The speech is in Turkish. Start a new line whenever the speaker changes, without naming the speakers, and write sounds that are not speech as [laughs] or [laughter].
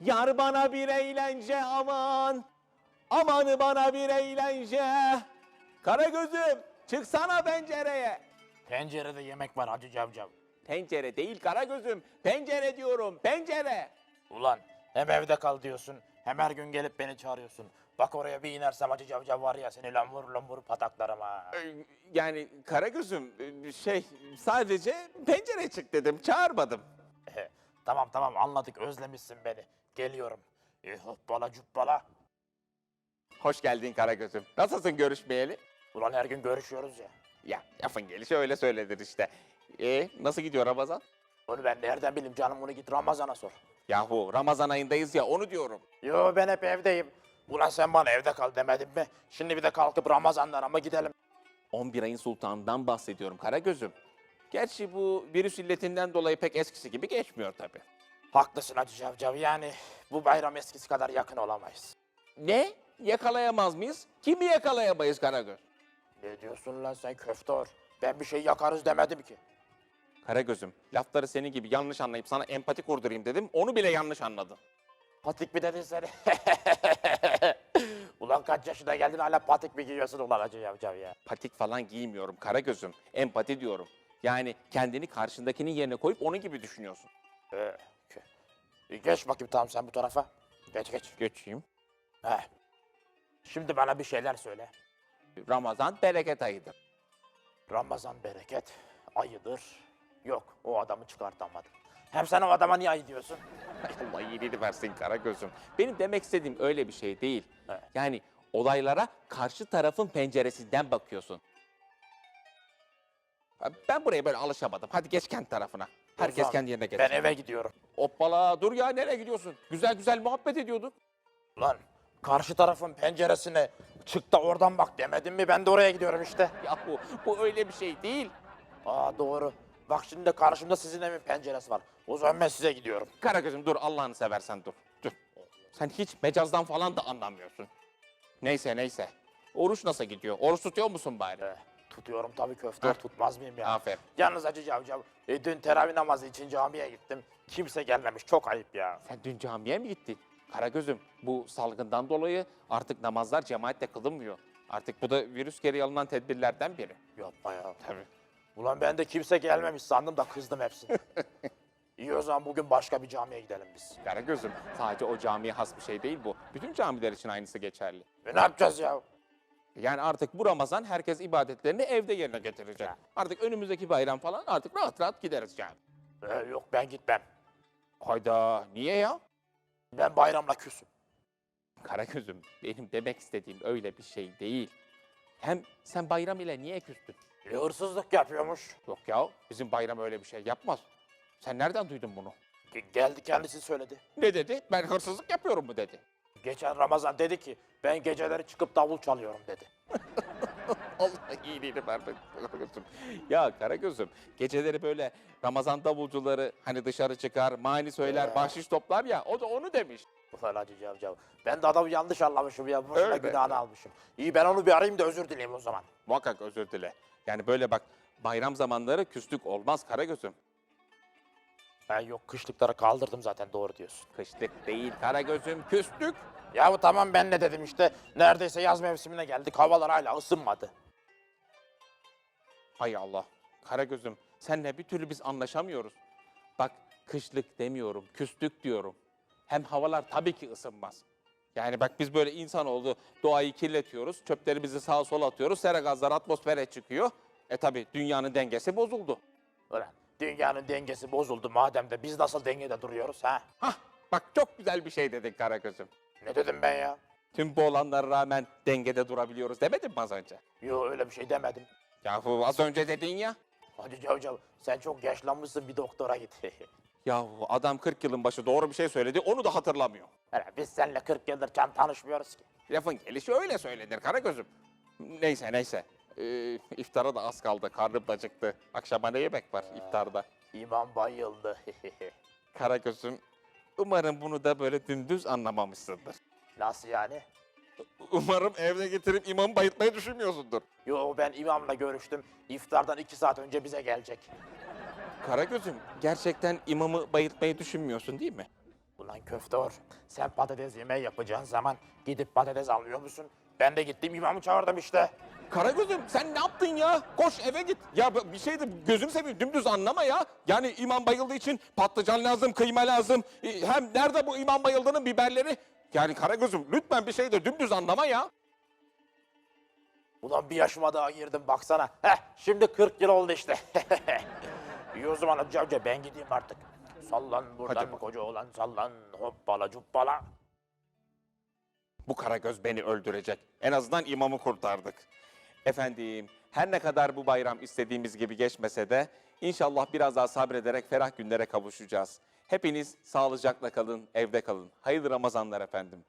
Yar bana bir eğlence aman. Amanı bana bir eğlence. Karagözüm çıksana pencereye.
Pencerede yemek var Hacı Cavcav.
Pencere değil Karagözüm. Pencere diyorum pencere.
Ulan hem evde kal diyorsun hem her gün gelip beni çağırıyorsun. Bak oraya bir inersem Hacı Cavcav var ya seni lambur lambur pataklarım ha.
Ee, Yani Karagözüm e, şey sadece pencere çık dedim çağırmadım.
tamam tamam anladık özlemişsin beni. Geliyorum. E, hoppala cuppala.
Hoş geldin Karagözüm. Nasılsın görüşmeyeli?
Ulan her gün görüşüyoruz ya.
Ya lafın gelişi öyle söylenir işte. E nasıl gidiyor Ramazan?
Onu ben nereden bileyim canım bunu git Ramazan'a sor.
Yahu Ramazan ayındayız ya onu diyorum.
Yo ben hep evdeyim. Ulan sen bana evde kal demedin mi? Şimdi bir de kalkıp Ramazan'dan mı gidelim?
11 ayın sultanından bahsediyorum Karagözüm. Gerçi bu virüs illetinden dolayı pek eskisi gibi geçmiyor tabii.
Haklısın Hacı Cavcav yani bu bayram eskisi kadar yakın olamayız.
Ne? Yakalayamaz mıyız? Kimi yakalayamayız Karagöz?
Ne diyorsun lan sen köftor? Ben bir şey yakarız demedim ki.
Karagözüm, lafları senin gibi yanlış anlayıp sana empati kurdurayım dedim. Onu bile yanlış anladın.
Patik mi dedin seni? [laughs] ulan kaç yaşına geldin hala patik mi giyiyorsun ulan Hacı Cavcav ya?
Patik falan giymiyorum Karagözüm. Empati diyorum. Yani kendini karşındakinin yerine koyup onun gibi düşünüyorsun.
Ee, E, geç bakayım tamam sen bu tarafa. Geç geç.
Geçeyim.
Heh. Şimdi bana bir şeyler söyle.
Ramazan bereket ayıdır.
Ramazan bereket, ayıdır. Yok, o adamı çıkartamadım. Hem sen o adama niye ayı diyorsun? [laughs]
Allah iyiliğini versin Karagöz'üm. Benim demek istediğim öyle bir şey değil.
Evet.
Yani olaylara karşı tarafın penceresinden bakıyorsun. Ben buraya böyle alışamadım. Hadi geç kendi tarafına. Herkes
O zaman
kendi yerine
Ben
geçsin.
eve gidiyorum.
Hoppala dur ya nereye gidiyorsun? Güzel güzel muhabbet ediyorduk.
Lan karşı tarafın penceresine çık da oradan bak demedim mi? Ben de oraya gidiyorum işte.
Ya bu, bu öyle bir şey değil.
Aa doğru. Bak şimdi de karşımda sizin evin penceresi var. O zaman ben size gidiyorum.
Karagöz'üm dur Allah'ını seversen dur. Dur. Sen hiç mecazdan falan da anlamıyorsun. Neyse neyse. Oruç nasıl gidiyor? Oruç tutuyor musun bari?
Ee, tutuyorum tabii köfte. Tutmaz mıyım ya?
Aferin.
Yalnız Hacı Cavcav, e, dün teravih namazı için camiye gittim. Kimse gelmemiş. Çok ayıp ya.
Sen dün camiye mi gittin? Karagöz'üm bu salgından dolayı artık namazlar cemaatle kılınmıyor. Artık bu da virüs geri alınan tedbirlerden biri.
Yapma ya.
Tabii.
Ulan ben de kimse gelmemiş sandım da kızdım hepsine. [laughs] İyi o zaman bugün başka bir camiye gidelim biz.
Karagöz'üm sadece o camiye has bir şey değil bu. Bütün camiler için aynısı geçerli.
E ne yapacağız ya?
Yani artık bu Ramazan herkes ibadetlerini evde yerine getirecek. Artık önümüzdeki bayram falan artık rahat rahat gideriz yani.
E, yok ben gitmem.
Hayda niye ya?
Ben bayramla küsüm.
Karagöz'üm benim demek istediğim öyle bir şey değil. Hem sen bayram ile niye küstün?
E, hırsızlık yapıyormuş.
Yok ya bizim bayram öyle bir şey yapmaz. Sen nereden duydun bunu?
Ge- Geldi kendisi söyledi.
Ne dedi? Ben hırsızlık yapıyorum mu dedi.
Geçen Ramazan dedi ki ben geceleri çıkıp davul çalıyorum dedi. [laughs]
Allah iyiliğini vermesin Karagöz'üm. [laughs] Ya Karagöz'üm geceleri böyle Ramazan davulcuları hani dışarı çıkar, mani söyler,
Ee.
bahşiş toplar ya o da onu demiş.
Ulan Hacı Cavcav. Ben de adamı yanlış anlamışım ya. Boşuna
Öyle.
günahını almışım. İyi ben onu bir arayayım da özür dileyeyim o zaman.
Muhakkak özür dile. Yani böyle bak bayram zamanları küslük olmaz Karagöz'üm.
Ben yok kışlıkları kaldırdım zaten doğru diyorsun.
Kışlık değil Karagöz'üm küslük.
Yahu tamam ben ne dedim işte. Neredeyse yaz mevsimine geldik. Havalar hala ısınmadı.
Hay Allah. Karagöz'üm senle bir türlü biz anlaşamıyoruz. Bak kışlık demiyorum, küslük diyorum. Hem havalar tabii ki ısınmaz. Yani bak biz böyle insan oldu doğayı kirletiyoruz, çöplerimizi sağa sola atıyoruz, sera gazlar atmosfere çıkıyor. E tabii dünyanın dengesi bozuldu.
Ulan dünyanın dengesi bozuldu madem de biz nasıl dengede duruyoruz ha?
Hah bak çok güzel bir şey dedin Karagöz'üm.
Ne dedim ben ya?
Tüm bu olanlara rağmen dengede durabiliyoruz demedin mi az önce?
Yo öyle bir şey demedim.
Yahu az önce dedin ya.
Hadi Cavcav sen çok yaşlanmışsın bir doktora git. [laughs]
Yahu adam 40 yılın başı doğru bir şey söyledi onu da hatırlamıyor.
Hele biz seninle 40 yıldır can tanışmıyoruz ki.
Lafın gelişi öyle söylenir Karagöz'üm. Neyse neyse. Ee, iftara da az kaldı. Karnım da acıktı. Akşama ne yemek var iftarda?
İmam bayıldı. [laughs]
Karagöz'üm umarım bunu da böyle dümdüz anlamamışsındır.
Nasıl yani?
Umarım evde getirip imamı bayıltmayı düşünmüyorsundur.
Yo ben imamla görüştüm. İftardan iki saat önce bize gelecek.
Karagöz'üm gerçekten imamı bayıltmayı düşünmüyorsun değil mi?
Ulan köftor, sen patates yemeği yapacağın zaman gidip patates almıyor musun? Ben de gittim imamı çağırdım işte.
Karagöz'üm sen ne yaptın ya? Koş eve git. Ya bir şey de gözüm seveyim dümdüz anlama ya. Yani imam bayıldığı için patlıcan lazım, kıyma lazım. E, Hem nerede bu imam bayıldığının biberleri? Yani Karagöz'üm lütfen bir şey de dümdüz anlama ya.
Ulan bir yaşıma daha girdim baksana. Heh, şimdi 40 yıl oldu işte. [laughs] İyi o zaman Hacı amca ben gideyim artık. Sallan buradan
Hadi
koca olan sallan hoppala cuppala.
Bu Karagöz beni öldürecek. En azından imamı kurtardık. Efendim, her ne kadar bu bayram istediğimiz gibi geçmese de inşallah biraz daha sabrederek ferah günlere kavuşacağız. Hepiniz sağlıcakla kalın, evde kalın. Hayırlı Ramazanlar efendim.